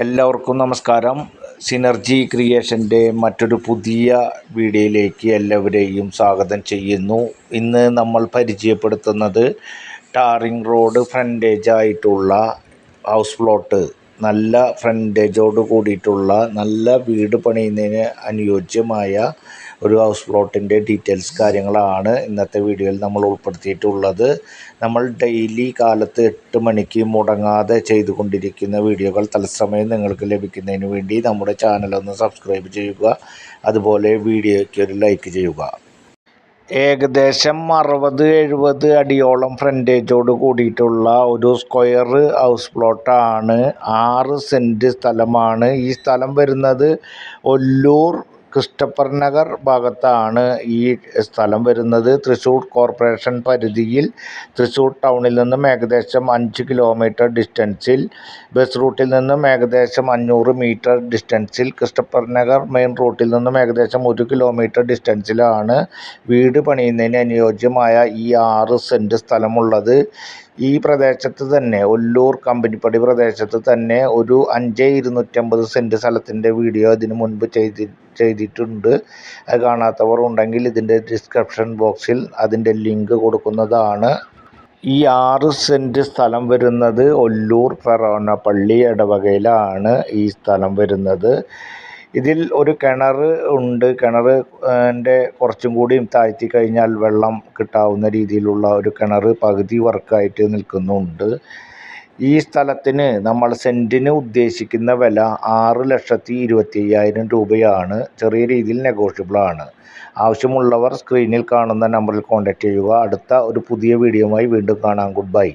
എല്ലാവർക്കും നമസ്കാരം. സിനർജി ക്രിയേഷന്റെ മറ്റൊരു പുതിയ വീഡിയോയിലേക്ക് എല്ലാവരെയും സ്വാഗതം ചെയ്യുന്നു. ഇന്ന് നമ്മൾ പരിചയപ്പെടുത്തുന്നത് ടാറിംഗ് റോഡ് ഫ്രണ്ടേജ് ആയിട്ടുള്ള ഹൗസ് പ്ലോട്ട് നല്ല ഫ്രണ്ടേജോട് കൂടിയിട്ടുള്ള നല്ല വീട് പണിയുന്നതിന് അനുയോജ്യമായ ഒരു ഹൗസ് പ്ലോട്ടിന്റെ ഡീറ്റെയിൽസ് കാര്യങ്ങളാണ് ഇന്നത്തെ വീഡിയോയിൽ നമ്മൾ ഉൾപ്പെടുത്തിയിട്ടുള്ളത്. നമ്മൾ ഡെയിലി കാലത്ത് എട്ട് മണിക്ക് മുടങ്ങാതെ ചെയ്തുകൊണ്ടിരിക്കുന്ന വീഡിയോകൾ തത്സമയം നിങ്ങൾക്ക് ലഭിക്കുന്നതിന് വേണ്ടി നമ്മുടെ ചാനലൊന്ന് സബ്സ്ക്രൈബ് ചെയ്യുക. അതുപോലെ വീഡിയോയ്ക്ക് ഒരു ലൈക്ക് ചെയ്യുക. ഏകദേശം അറുപത് എഴുപത് അടിയോളം ഫ്രണ്ടേജോട് കൂടിയിട്ടുള്ള ഒരു സ്ക്വയർ ഹൗസ് പ്ലോട്ടാണ് ആറ് സെന്റ് സ്ഥലമാണ്. ഈ സ്ഥലം വരുന്നത് ഒല്ലൂർ ക്രിസ്റ്റഫർ നഗർ ഭാഗത്താണ് ഈ സ്ഥലം വരുന്നത്. തൃശ്ശൂർ കോർപ്പറേഷൻ പരിധിയിൽ തൃശ്ശൂർ ടൗണിൽ നിന്നും ഏകദേശം അഞ്ച് കിലോമീറ്റർ ഡിസ്റ്റൻസിൽ ബസ് റൂട്ടിൽ നിന്നും ഏകദേശം അഞ്ഞൂറ് മീറ്റർ ഡിസ്റ്റൻസിൽ ക്രിസ്റ്റഫർ നഗർ മെയിൻ റൂട്ടിൽ നിന്നും ഏകദേശം ഒരു കിലോമീറ്റർ ഡിസ്റ്റൻസിലാണ് വീട് പണിയുന്നതിന് അനുയോജ്യമായ ഈ ആറ് സെന്റ് സ്ഥലമുള്ളത്. ഈ പ്രദേശത്ത് തന്നെ ഒല്ലൂർ കമ്പനിപ്പടി പ്രദേശത്ത് തന്നെ ഒരു അഞ്ച് ഇരുന്നൂറ്റമ്പത് സെന്റ് സ്ഥലത്തിന്റെ വീഡിയോ ഇതിനു മുൻപ് ചെയ്തി ചെയ്തി ചെയ്തിട്ടുണ്ട്. അത് കാണാത്തവർ ഉണ്ടെങ്കിൽ ഇതിന്റെ ഡിസ്ക്രിപ്ഷൻ ബോക്സിൽ അതിന്റെ ലിങ്ക് കൊടുക്കുന്നതാണ്. ഈ ആറ് സെന്റ് സ്ഥലം വരുന്നത് ഒല്ലൂർ ഫെറോനപ്പള്ളി ഇടവകയിലാണ് ഈ സ്ഥലം വരുന്നത്. ഇതിൽ ഒരു കിണർ ഉണ്ട്. കിണർ ന്റെ കുറച്ചും കൂടി താഴ്ത്തി കഴിഞ്ഞാൽ വെള്ളം കിട്ടാവുന്ന രീതിയിലുള്ള ഒരു കിണർ പകുതി വർക്കായിട്ട് നിൽക്കുന്നുണ്ട്. ഈ സ്ഥലത്തിന് നമ്മൾ സെന്റിന് ഉദ്ദേശിക്കുന്ന വില ആറ് ലക്ഷത്തി ഇരുപത്തി അയ്യായിരം രൂപയാണ്. ചെറിയ രീതിയിൽ നെഗോഷ്യബിൾ ആണ്. ആവശ്യമുള്ളവർ സ്ക്രീനിൽ കാണുന്ന നമ്പറിൽ കോൺടാക്റ്റ് ചെയ്യുക. അടുത്ത ഒരു പുതിയ വീഡിയോയുമായി വീണ്ടും കാണാം. Good bye